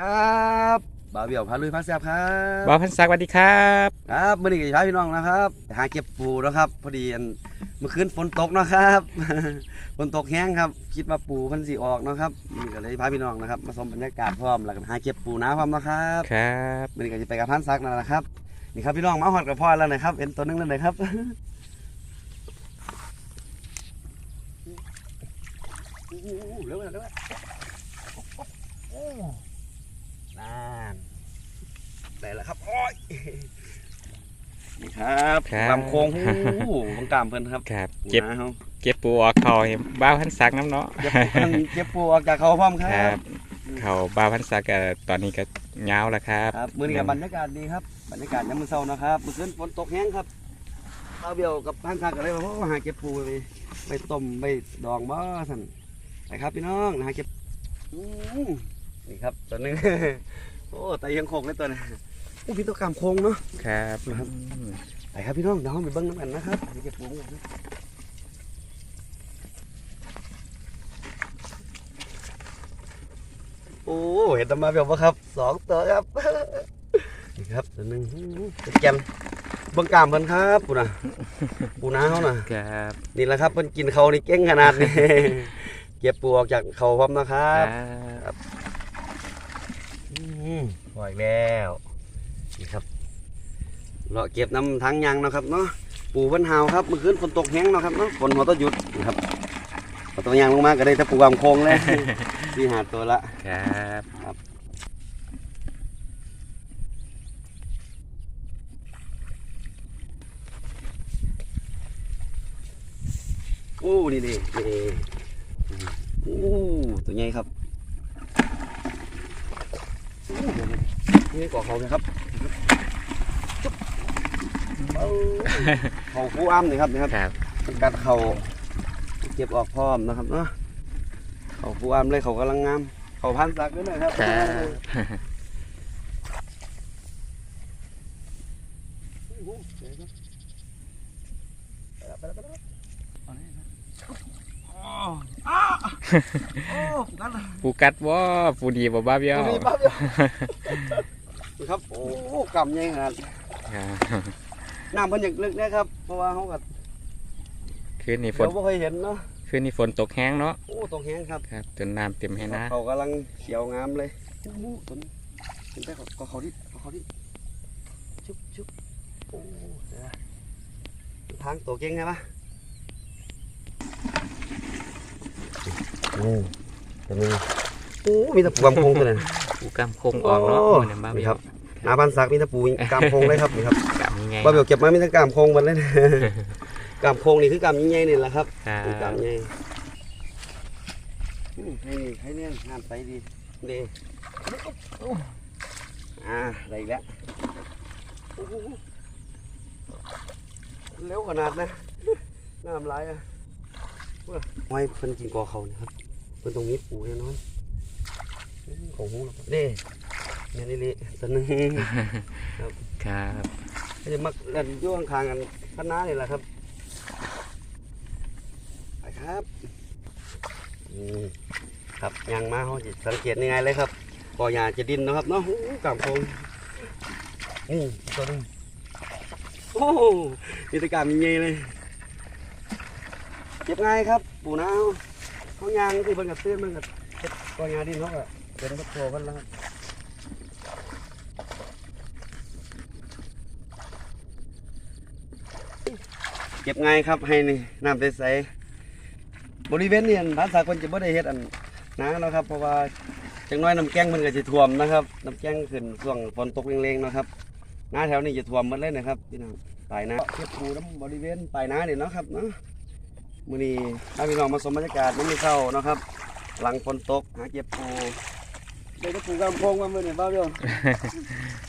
ครับบ่าวเบี่ยวพาลุยพาแซบครับบ่าวพันศักดิ์สวัสดีครับครับมื่อนี้ก็จะพาพี่น้องนะครับไปหาเก็บปูนะครับพอดีอันเมื่อคืนฝนตกนะครับ ฝนตกแห้งครับคิดว่าปูเพันสีออกนะครับนี่ก็เลยพาพี่น้องนะครับมาชมบรรยากาศพร้อมแล้วก็หาเก็บปูน้าพร้อมนะครับครับมื่อนี้ก็จะไปกับพันซักนั่นแหละครับนี่ครับพี่น้องมาหอดกับพ่อแล้วนะครับเห็นตัวหนึงแล้วนะครับโอ้โหเร็วๆเร็วๆโอ้ นั่นได้แล้วครับโอ้ยนี่ครับลำโค้งโอ้โหบังกามเพิ่นครับครับปูเก็บนาเขาเก็บปูออกเขาให้บ่าวพันศักดิ์น้ำเนาะ เก็บปูมันเก็บปูออกจากเขาพร้อมคครัรับ บ เขาบ่าวพันศักดิ์ก็ตอนนี้ก็เงาวแล้วครับ ครับมื้อนี้กับบรรยากาศดีครับบรรยากาศยามมื้อเช้านะครับเมื่อคืนฝนตกแห้งครับเอาเบี้ยวกับพันซักอะไรมาเพราะว่าหาเก็บปูไปไปต้มไปดองบ่ท่านไปครับพี่น้องหาเก็บอู้ นี่ครับตัวหนึง โอ้ไตยังโคงเลยตัวนี้อู้พี่ตัวกามโคงเนาะครับครับไปครับพี่น้องเดี๋ยวเราไปเบิ้งน้ำกันนะครับไปเก็บปูกันนะโอ้เห็นตำมาแบบว่าครับสองตัวครับนี่ครับตัวหนึ่งเป็นแกนเบิ้งกามเพิ่นครับปูนะปูนาเขาน่ะครับนี่แหละครับเพิ่นกินเขานี่เก่งขนาดนี้เก็บปูออกจากเขาพร้อมนะครัครับบอืม ปล่อยแล้วนี่ครับเราเก็บน้ำทั้งยางเนาะครับเนาะปูเพิ่นหาวครับเมื่อคืนฝนตกแห้งเนาะครับเนาะฝนหัวต้นหยุดนะครับพอตัวยางลงมาก็ได้ถ้าปูวามโคงเลยที่หาตัวละครับโอ้นี่นี่นี่โอ้ตัวใหญ่ครับโอ้ นี่ก่อเขาเลยครับจุ๊บเอาเขาคู่อ้ำนี่ครับนี่ครับครับมันกัดเขาเก็บออกพร้อมนะครับเนาะเขาคู่อ้ำเลยเขากำลังงามเขาพันสักด้วยนะครับ ครับ ไปแล้วไปแล้วไปแล้วอ๋ออ้า โอ้นั่นน่ะปูกัดว่าปูดีบ่บ้าวเบี้ยวตัวนี้ปั๊บเดียวนี่ครับโอ้กำใหญ่ขนาดครับน้ำมันอย่างลึกนะครับเพราะว่าเขาก็คืนนี้ฝนเราไม่เคยเห็นเนาะคืนนี้ฝนตกแห้งเนาะโอ้ตรงแห้งครับครับจนน้ำเต็มให้นะเขากำลังเขียวงามเลยโอ้โหต้นเห็นไหมเขาเขาเขาดิเขาเขาดิชุบชุบโอ้เดี๋ยวนะทางตัวเก่งใช่ปะ โอ้ตัวนี้โอ้มีแต่ปูกำพงตัวนั้น ปูกำคงออกเนาะโอ้มื้อนี้บ้าวนี่เบี้คยรัวบหนาบ้านซักมีแต่ปูกำพงเลยครับนี่ครับกำยังไงบ้าเบลเก็บมามีแต่กำพงหมันเลยนะ กำพงนี่คือกำยิ่งใหญ่นี่แหละครับครัคือกบำใหญ่อืมให้ให้เนี่ยงานไปดีดีอ่าอะไรอีกแล้วโอ้โหเร็วขนาดนะน้ำลายอะเว้ยไว้เพิ่นกินกอเขานะครับ เพิ่นตรงนี้ปูแน่นอนอืมของหูหรอกเด้แม่นี่เลยตัวหนึงครับก็จะมาเล่นอยู่ข้างๆกันคณะนี่แหละครับไปครับอืมครับยางมาเขาจะสังเกตยังไงเลยครับกอหญ้าจะดินนะครับเนาะโอ้โหกำโพงนี่ตัวนึงโอ้โหมีแตะกร้ามใหญ่ๆเลยเก็บง่ายครับ ปูนา เขายางที่เพิ่นกับเตื้อนเพิ่นกับเฮ็ดกอหญ้าดินเขาก็เป็นวัตถุเพิ่นแล้วครับเก็บง่ายครับให้นี่น้ำใสๆบริเวณนี้อันภาษาคนจะบ่ได้เฮ็ดอันนาเนะครับ เพราะว่าจังน้อยน้ำแกงมันก็จะท่วมนะครับน้ำแกงขึ้นช่วงฝนตกแรงๆนะครับน้าแถวนี้จะท่วมหมดเลยนะครับพี่น้องปลายนาเก็บปูน้ำบริเวณปลายนาเนี่ยเนาะครับเนาะ มื้อนี้ถ้าพี่น้องมาชมบรรยากาศน้ำมือเช้าเนาะครับ หลังฝนตกหาเก็บปูได้ก็ปูกำพงมามื้อนี้บ้าเดียว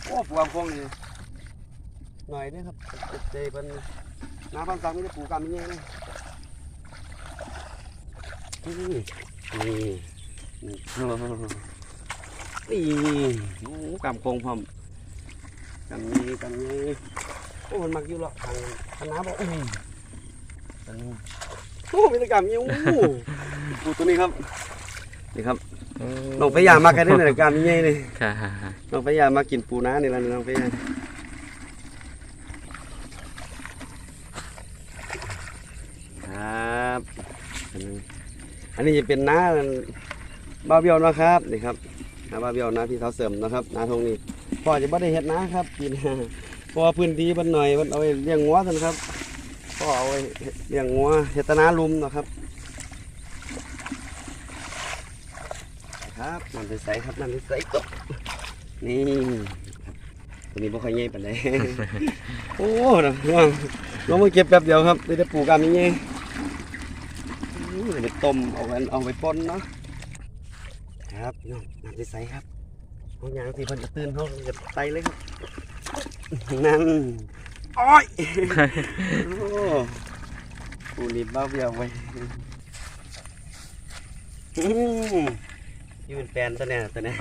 โอ้ปูกำพงนี่หน่อยนี่ครับเจ็บใจเป็นน้ำพันสังไม่ได้ปลูกกันยังไงเลยนี่นี่นี่นี่โอ้กำโคงพร้อมกำนี้กำนี้โอ้มันมักอยู่หรอกทางคณะบอกอู้กัน โอ้มีแต่กำนี้โอ้ปูตัวนี้ครับ นี่ครับโอ้น้องพยามากันได้ในการนี้ไงนี่ค่ะน้องพยามากินปูน้านี่ละน้องพยาครับอันนี้อันนี้จะเป็นน้าบ้าวเบี้ยวนะครับนี่ครับน้าบ้าวเบี้ยวน้าพี่เขาเสริมนะครับน้าทงนี่พ่อจะไม่ได้เห็ดนาครับกินเพราะว่าพื้นที่มันหน่อยมันเอาไว้เลี้ยงงัวสินะครับ พ่อเอาไว้เลี้ยงงัวเหตนาลุมนะครับ ครับนั่นไปใส่ครับนั่นไปใส่กบนี่ตัวนี้บ่ค่อยใหญ่ปานใดโอ้นะลองลองมาเก็บแป๊บเดียวครับได้แต่ปลูกกันนี่ไงอู้เดี๋ยวไปต้มเอาไปเอาไปป่นเนาะครับน้องนั่นไปใส่ครับเขายางที่เพิ่นจะตื่นเขาจะใส่เลยครับนั่น อ้อยโอ้ปูนี่บ้าเบี้ยวไว้อืมยืนแฟนตัวเนี้ยตัวเนี้ย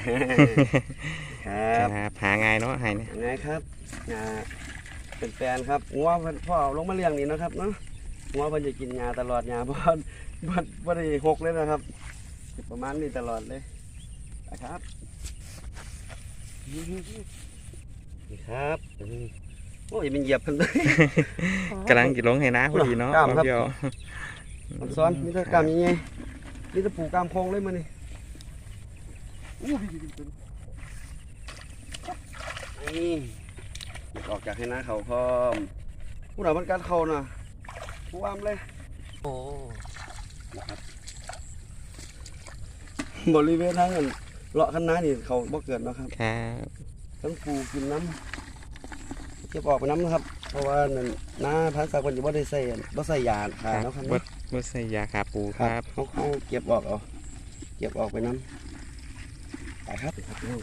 ครับครับหาง่ายเนาะให้เนี่ยยังไงครับอ่าเป็นแฟนครับงัวเพิ่นพ่อเอาลงมาเลี้ยงนี่นะครับเนาะงัวเพิ่นจะกินยาตลอดยาบ่บ่บ่ได้หกเลยนะครับ ประมาณนี้ตลอดเลยนะครับนี่ครับอืม โอ้ยมันเหยียบเพิ่นเลยกำลังกินลงให้นะพอดีเนาะกล้ามครับเดียวมันซ้อนมีแต่กล้ามยังไงมีแต่ปูกล้ามโคงเลยมื้อนี้อู้นี่ออกจากให้หน้าเขาพร้อมผู้หนามันกัดเขาน่ะผู้อ้ามเลย โอ้นะครับบริเวณทางนั้นเลาะคันนานี่เขาบ่เกิดเนาะครับ ครับทั้งปูกินน้ำ เก็บออกไปน้ำนะครับ เพราะว่านั่นน้าพันธุ์สากลจะบ่ได้ใส่บ่ใส่ยาขาเนาะครับบเนาะ ดบดใส่ยาขาปูคครัรับบเขาเขาเก็บออกเอาเก็บออกไปน้ำไปครับครับพี่น้อง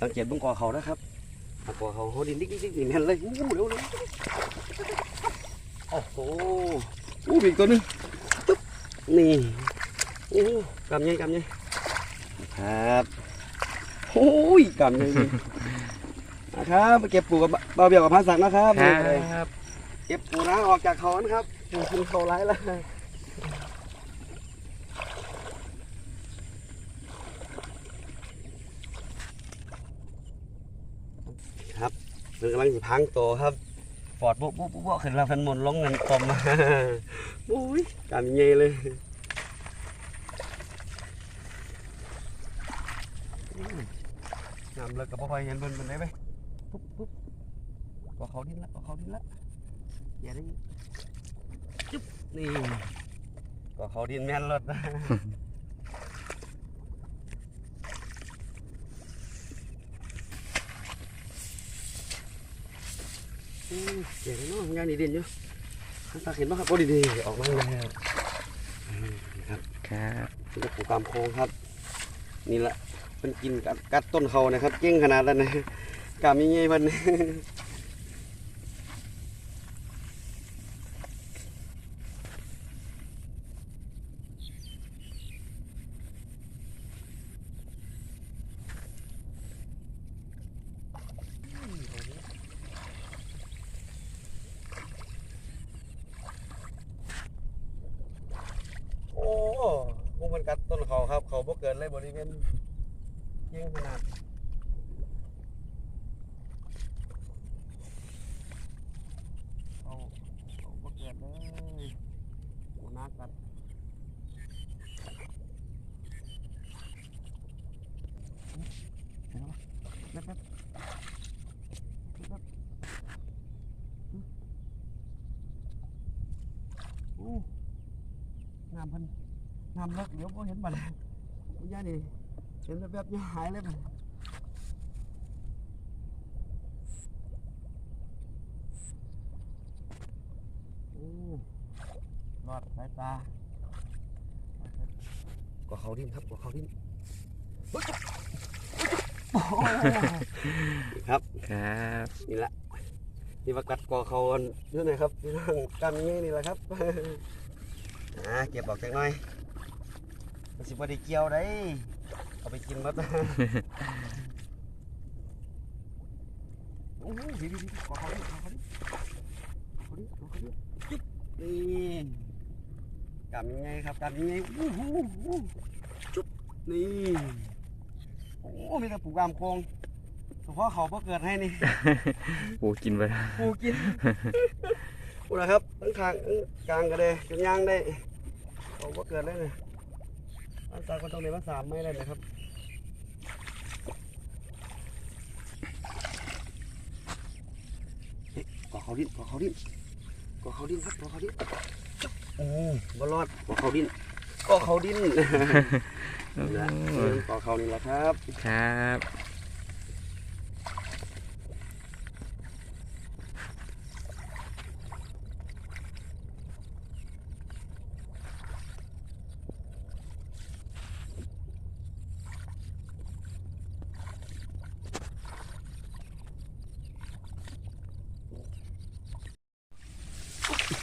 สังเกตเบื้องกอเขานะครับอะกอเขาเขาดินดิ๊กดิ๊กดิ๊กนี่แม่นเลยอู้เร็วเร็วโอ้โหอู้มีอีกตัวหนึงตึ๊บนี่อู้กำยังกำยังครับโอ้ยกำยัง นี่นะครับมาเก็บปูกับเบาเบียวกับพันสักนะครับคนี่รัเลยบเก็บปูน้าออกจากเขานะครับปูกินเขาร้ายแล้วครับเพิ่นกำลังสิพังโตครับปอดปุ๊บปุ๊บปุ๊บปุ๊บขึ้นแล้วเพันหมนลงเงินตมมาโอ้ยกำใหญ่เลยอืมน้ำเลิกกับพ่อพอยเห็นเบิ่นเบิ่นได้ไหม ปุ๊บปุ๊บก็เขาดินละก็เขาดินละอย่าได้จุ๊บนี่ก็เขาดินแม่นรถอืมเจ๋งเนาะงานดีเด่นอยู่ท่านตาเห็นไหมครับโอ้ดีๆออกมาแล้วอืมครับครับเป็นปูกามโคงครับ นี่แหละเป็นกินกัดกัดต้นเขานะครับ เก่งขนาดนั้นนะ กามยังไงเพิ่นโอ้พวกมันกัดต้นเขาครับ เขาบ่เกินเลยบริเวณเก่งขนาดเขาเขาบ่เกินเลยหัวหน้ากัดเห็นไหมแป๊บแป๊บแป๊บโอ้น้ำพันน้ำเลิกเดี๋ยวพอเห็นบัดเลยวิญญาณนี่เห็นแบบๆยังหายเลยบัดโอ้รอดสายตาก็เขาดิ้นครับก็เขาดิ้นโอ้ ครับครับนี่แหละนี่ว่ากัดกอเขาอันนี่นะครับพี่น้องกันงี้นี่แหละครับอ่าเก็บออกจากหน่อยมันสิบ่ได้เกี่ยวได้เอาไปกินหมดโอ้โหดีดีดีกอเขาดิกอเขาดิกอเขาดิกอเขาดิจุ๊บนี่กำยังไงครับกำยังไงอู้หูอู้จุ๊บนี่ โอ้มีแต่ปูกามโคงเฉพาะเขาพอเกิดให้นี่ปูกินไปปูกินปูนะครับทั้งข้างทั้งกลางก็ได้จนย่างได้เขาพอเกิดเลยเนี่ยอันตราก็ต้องเรียนภาษาไม่ได้นะครับเฮ้ยก่อเขาดิ้นก่อเขาดิ้นก่อเขาดิ้นครับก่อเขาดิ้นอืมบอลอดก่อเขาดิ้น ก่อเขาดิ้นนะก่อเขานี่แหละครับ ครับ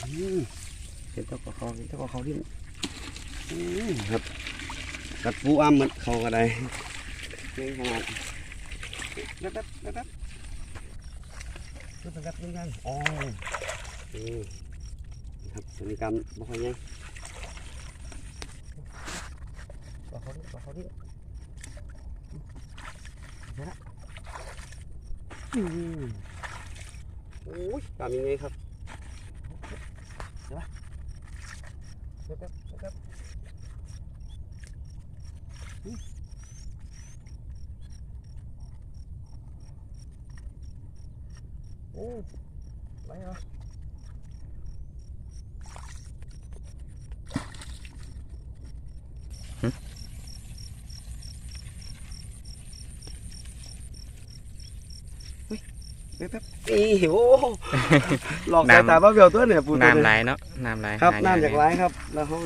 อืมเห็นเจ้าก่อเขาเห็นเจ้าก่อเขาดิ้นอืม ครับกัดปูอ้ํเหมือนเขาก็ได้เก่งขนาดแป๊บแป๊บแป๊บแป๊บแป๊บแป๊บยังยังอ๋อนี่ครับสนิกรรมบ่ค่อยยังก่อเขาดิ้นก่อเขาดิ้นเดี๋ยวนะอืมโอ้ยกรรมยังไงครับแป๊บแป๊บแป๊บ โอ้ไปเหรอเฮ้ยแป๊บแป๊บนี่โอ้หลอกสายตาบ้าเบี้ยวตัวเนี่ยปูตัวน้ำเนี่ยไหลายเนาะน้ำไหลายครับหน้ำจากยไรครับ แล้วเขา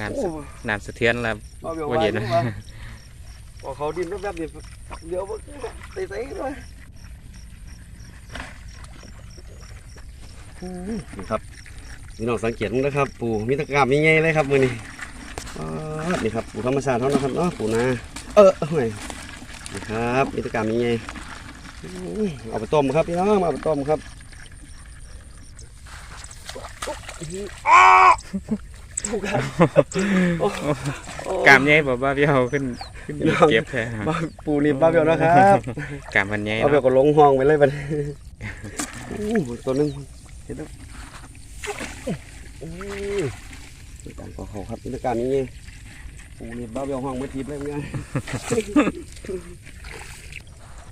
น้ำโอ้สะน้ำสะเทือนแล้วมาเบียวว่าไว้เย็นนะนะวะพอเขาดินแป๊บๆนี่เดี๋ยวบ่ใส่ใส่ด้วย นี่ครับพี่น้องสังเกตมั้งนะครับ ปูมีตะกร้ามีไงเลยครับมือนี้อ๋อนี่ครับปูธรรมชาติเท่านั้นครับเนาะปูนาเออเอาใหม่นี่ครับมีตะกร้ามีไงอุ้ยเอาไปต้มครับพี่น้องเอาไปต้มครับอ้าวถูกครับโอ้โอ้กามใหญ่บ่บ้าเบี้ยวขึ้นขึ้นพี่น้องเก็บแท้บ้าปูนี่บ้าเบียวนะครับกามมันใหญ่บ้าเบียวเนาะก็ลงห้องไปเลยบัดนี้อู้ตัวหนึง เห็นแล้วอู้การก่อเขาครับในการนี้ไงปูนี่บ้าเบียวห้องเมื่อทีเลยไง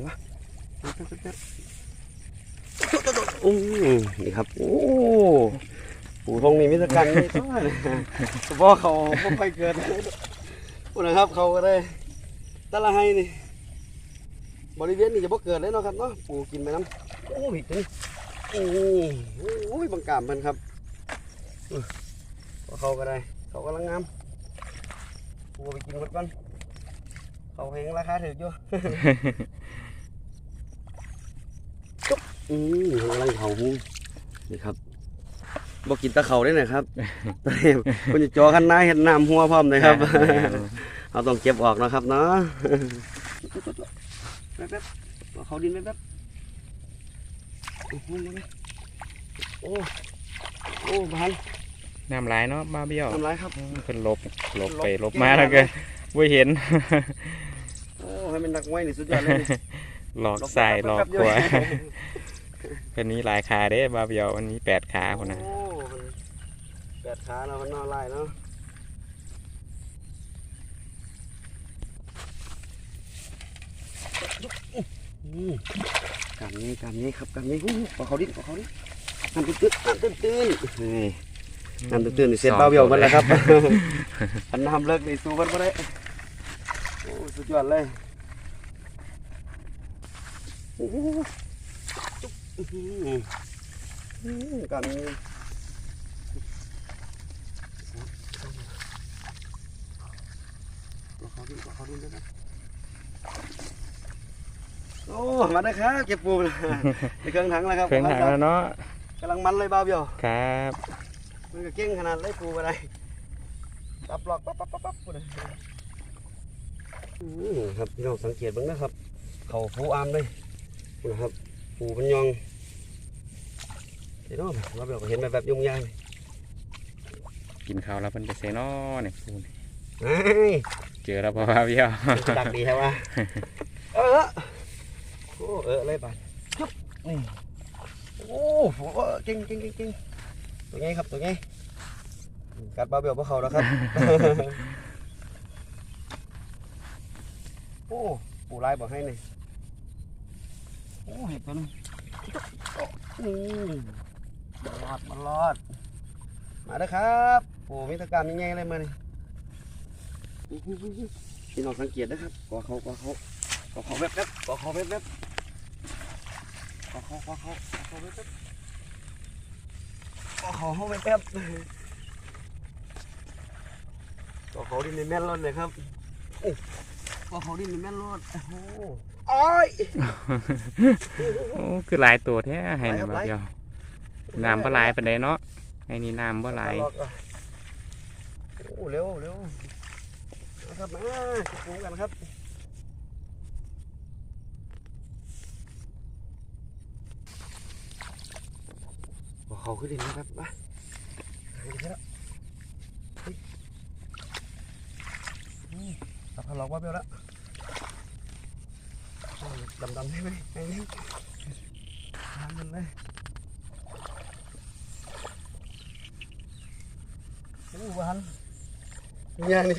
วะโอ้นี่ครับ โอ้ปูทงนี่มิตรกันนี่ต้อยเฉพาะเขาไม่ค่อยเกิดพูดนะครับเขาก็ได้แตละให้นี่ บริเวณนี้จะบ่เกิดเลยเนาะครับเนาะปูกินไปน้ำโอ้ยถึง โอ้ยโอ้ยบังกามเพิ่นครับอื้อเอาเขาก็ได้ เขากำลังงามปูเอาไปกินหมดก่อนเขาเพลงราคาถืออยู่จุ๊บอืมกำลังเขาหูนี่ครับบ่กินแตะเขาได้หน่อยครับตอนนี้มันจะจอคันหน้าเห็นน้ำหัวพร้อมเลยครับเอาต้องเก็บออกนะครับเนาะแป๊บๆเอาเขาดินแป๊บๆ โอ้โหมาเลยโอ้โอ้บานน้ำไหลายเนาะบ้าเบี้ยวทำไรครับอืมเพิ่นหลบหลบหลบไปหลบเก่งมาขนาดแล้วก็นั้นบ่เห็นโอ้ให้มันนักไว้นี่สุดยอดเลยนี่หลอกใส่หลอกแป๊บๆขวาเดียเพิ่นมีหลายขาเด้บ้าเบี้ยวมันมีแปดขาพุ่นน่ะโอ้มันแปดขาเนาะมันนอนไล่เนาะ อืมกำนี้กำนี้ครับกำนี้อู้ปลาเขาดิ้นปลาเขาดิ้นน้ำตื้นๆน้ำตื้นๆเฮ้ยน้ำตื้นๆนี่เส้นเบาเบี้ยวมันแหละครับอันน้ำเลิกนี่สู้มันไม่ได้โอ้สุดยอดเลยโอ้โหจุ๊บอื้อหืออื้อกันรอเขาดิ้นรอเขาดิ้นด้วยนะ โอ้ มาได้ครับเก็บปูนะในเครื่องถังแล้วครับเครื่องหางแล้วเนาะกำลังมันเลยเบาเบี้ยวครับมันก็เก่งขนาดเลยปูไปได้ตับหลอกปั๊บปั๊บปั๊บปั๊บปูเลยอือครับพี่น้องสังเกตบ้างนะครับ เขาปูอามเลยนะครับปูเป็นยองพี่น้องเราแบบเห็นแบบแบบยุ่งยากเลยกินข้าวแล้วเพิ่นไปเซนอเนี่ยปูนี่เฮ้ยเจอแล้วพ่อบ้าเบี้ยวดักดีใช่ปะเออ โอ้เอออะไรบ้างจุ๊บนี่โอ้โหเก่งเก่งเก่งเก่งตัวไงครับตัวไงกัดบาเบลพวกเขาแล้วครับ โอ้ปูลายบอกให้นี่โอ้เห็ดตัวนึงนี่มันรอดมันรอดมาเด้อครับปูมิตรการยังไงเลยมานี่พี่น้องสังเกตนะครับกอเขากอเขากอเขาแวบแวบกอเขาแวบแวบกอเขากอเขากอเขาแวบแวบกอเขาเขาแวบแวบกอเขาดินในแม่นรถเลยครับโอ้กอเขาดินในแม่นรถโอ้โหอ้อยโอ้คือหลายตัวแท้ให้หลายครันะบบ้าเบี้ยวน้ำบ่หลายปานใดเนาะให้นี่น้ำบ่หลายโอ้เร็วเร็วมาครับมาจุดปูกันครับบอก เขาขึ้นดินนะครับมาหายไปแล้วสับพลอกว่าเบลแล้วดำดำได้ไหมไอ้นี่ทำมันเลยโอ้บ้านเนี่ยนี่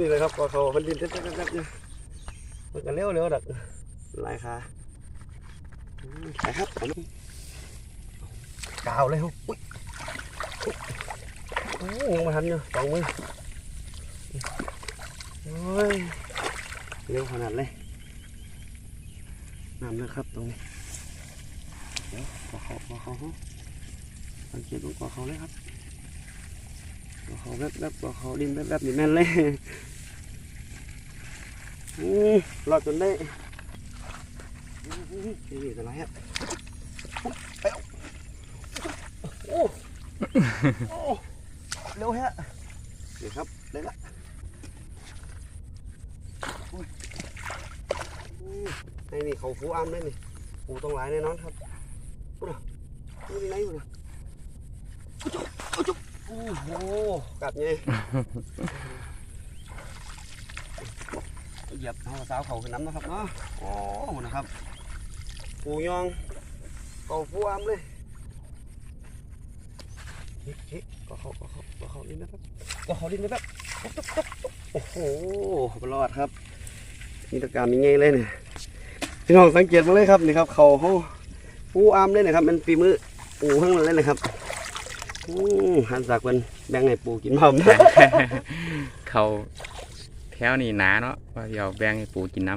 นี่เลยครับกอเขามันดินเต๊ะๆๆเนี่ยมันก็เร็วเร็วๆดักหลายขาอืมไปครับ กาวเลยครับอุ้ยโอ้ยงมาทันอยู่สองมือโอ้ยเร็วขนาดเลยน้ำนะครับตรงนี้เดี๋ยวกอเขากอเขาฮะสังเกตตรงกอเขาเลยครับตัวเขาแวบแวบตัวเขาดินแวบแวบนี่แม่นเลยอืมรอดจนได้อืมอืมนี่อะไรฮะไปเอาโอ้โอ้ เร็วฮะนี่ครับได้ละอุ้ยอืมไอ้นี่เขาฟูอ้ามได้นี่ปูต้องหลายแน่นอนครับปุ๊บนี่ไหนอยู่นะอุ๊ยจุ๊บอุ๊ยจุ๊บโอ้โหกัดไงเหยียบเอาสาวเขาขึ้นน้ำนะครับเนาะโอ้โหนะครับปูยองเก่าฟูอามเลย เฮ้ยเฮ้ยก็เขาก็เขาก็เขาดินนะครับก็เขาดินนะครับตุ๊บตุ๊บตุ๊บตุ๊บโอ้โหรอดครับนี่ตะการมีไงเลยเนี่ยพี่น้องสังเกตมาเลยครับนี่ครับเขาเขาฟูอามเลยนะครับเป็นฝีมือปูทั้งนั้นเลยนะครับอืมหันสักเป็นแบ่งให้ปูกินพร้อมเขาแถวนี้หนาเนาะว่าเดี๋ยวแบ่งให้ปูกินน้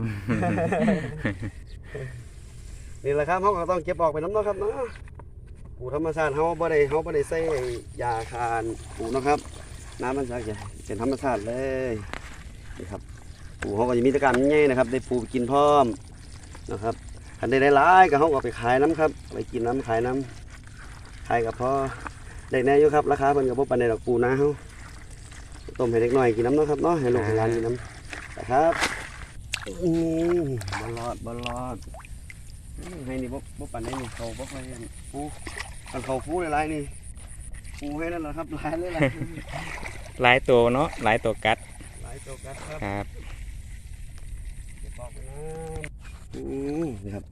นี่แหละครับเขาก็ต้องเก็บออกไปน้ำเนาะครับเนาะ ปูธรรมชาติเขาบ่ได้เขาบ่ได้ใส่ยาคานปูนะครับ น้ำมันจะเป็นธรรมชาติเลยนี่ครับปูเขาก็จะมีตะการง่ายนะครับ ได้ปูกินพร้อมนะครับอันใดได้หลายก็เขาก็เอาไปขายน้ำครับ ไปกินน้ำขายน้ำขายกับพ่อได้แน่อยู่ครับราคาเป็นกับพวกปันในดอกปูนะเขาต้มให้เด็กน้อยกินน้ำนะครับเนาะให้ลูกให้หลานกินน้ำนะครับอืมบอลอดบอลอดให้นี่บ่บ่ปานนี้นี่เขาบ่ค่อย เห็นปูอันเขาฟูหลายๆนี่ปูให้นั่นแหละครับหลายเลยล่ะำหลายตัวเนาะหลายตัวกัดหลายตัวกัดครับครับเก็บออกไปนะอืมนี่ครับ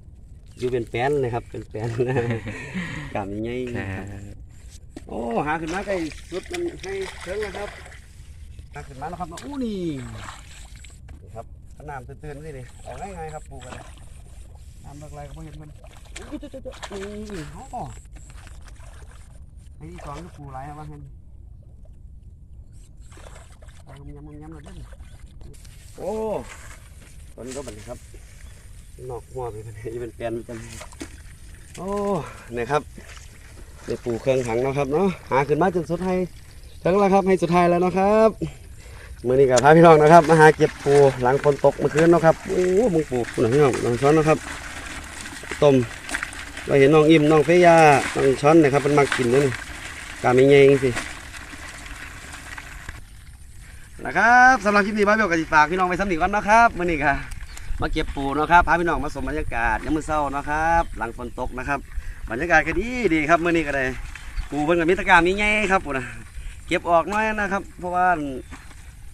อยู่เป็นแป้นเลยครับ เป็นแป้นนะกล้ามใหญ่ๆคนะรัครับบโอ้หาขึ้นมาใกล้สุดมันให้เชิงแล้วครับหาขึ้นมาแล้วครับอู้นี่นี่ครับเอาน้ำตื่นๆสินี่เอาง่ายๆครับปูกันเลย น้ำเลิกไรก็บ่เห็นมันอู้จ๊ะจ๊ะจ๊ะนี่โอ้ไอ้ที่สองนี่ปูไรอะบ้างเห็นเอายำยำยำเลยเด้อโอ้ตอนนี้ก็บันนี้ครับนอกหัวไปมันจะเป็นแปลนกันโอ้เนี่ยครับในปูเครื่องถังเนาะครับเนาะหาขึ้นมาจนสุดท้ายถึงแล้วครับให้สุดท้ายแล้วนะครับมื่อนี้กับพาพี่น้องนะครับมาหาเก็บปูหลังฝนตกเมื่อคืนเนาะครับโอ้มึงปูคุณพี่น้องน้องช้อนนะครับ ต้มเราเห็นน้องอิ่มน้องเฟย่าน้องช้อนนะครับมันมากินด้วยนี่กาไม่เงยงสินะครับสำหรับคลิปนี้บ้าเบลกับฝากพี่น้องไปสำนีก่อนนะครับมื่อนี้ค่ะมาเก็บปูเนาะครับพาพี่น้องมาสมบรรยากาศยามมื้อเช้านะครับ หลังฝนตกนะครับบรรยากาศก็ดีดีครับมื่อนี้ก็ได้ปูเพิ่นกับมิตรการมีไงครับปูนะเก็บออกน้อยนะครับ เพราะว่า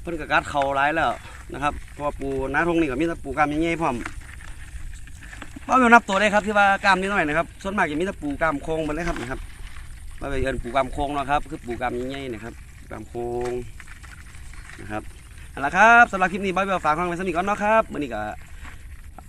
เพิ่นก็กัดเข่าหลายแล้วนะครับเพราะปูน้าทงนี่ก็มีแต่ปูกล้ามใหญ่ๆพร้อม บ่าวนับตัวได้ครับที่ว่ากล้ามนิดหน่อยนะครับ ส่วนมากจะมีแต่ปูกล้ามโค้งหมดเลยครับนะครับว่าไปเอิ้นปูกล้ามโค้งเนาะครับ คือปูกล้ามใหญ่ๆนะครับปูกล้ามโค้งนะครับเอาละครับสำหรับคลิปนี้บ่าวเบลฝากฟังไว้สักนิดก่อนเนาะครับมื้อนี้ก็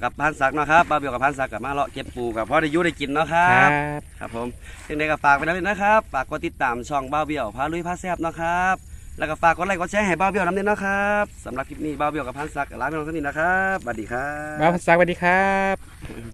กับพันศักดิ์เนาะครับบ่าวเบลกับพันศักดิ์กับมาเลาะเก็บปูกับพ่อได้อยู่ได้กินเนาะครัครับบครับผมยังไงก็ฝากไปนะนะครับฝากกดติดตามช่องบ้าเบี้ยวพาลุยพาแซบเนาะครับแล้วก็ฝากกดไลค์กดแชร์ให้บ้าเบี้ยวน้ำเน้นนะครับสำหรับคลิปนี้บ้าเบี้ยวกับพันศักดิ์ลาไปลงเท่านี้นะครับสวัสดีครับบ้าวพันศักดิ์สวัสดีครับ